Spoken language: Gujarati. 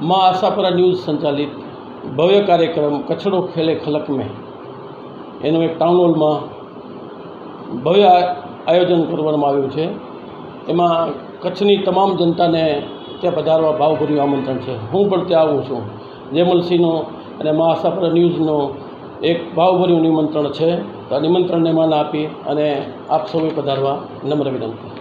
માં આશાપુરા ન્યૂઝ સંચાલિત ભવ્ય કાર્યક્રમ કચ્છડો ખેલે ખલક મેં. એનું એક ટાઉન હોલમાં ભવ્ય આયોજન કરવામાં આવ્યું છે. એમાં કચ્છની તમામ જનતાને ત્યાં પધારવા ભાવભર્યું આમંત્રણ છે. હું પણ ત્યાં આવું છું. જેમલસિંહનો અને મા આશાપુરા ન્યૂઝનો એક ભાવભર્યું નિમંત્રણ છે. તો નિમંત્રણને માન આપી અને આપ સૌએ પધારવા નમ્ર વિનંતી.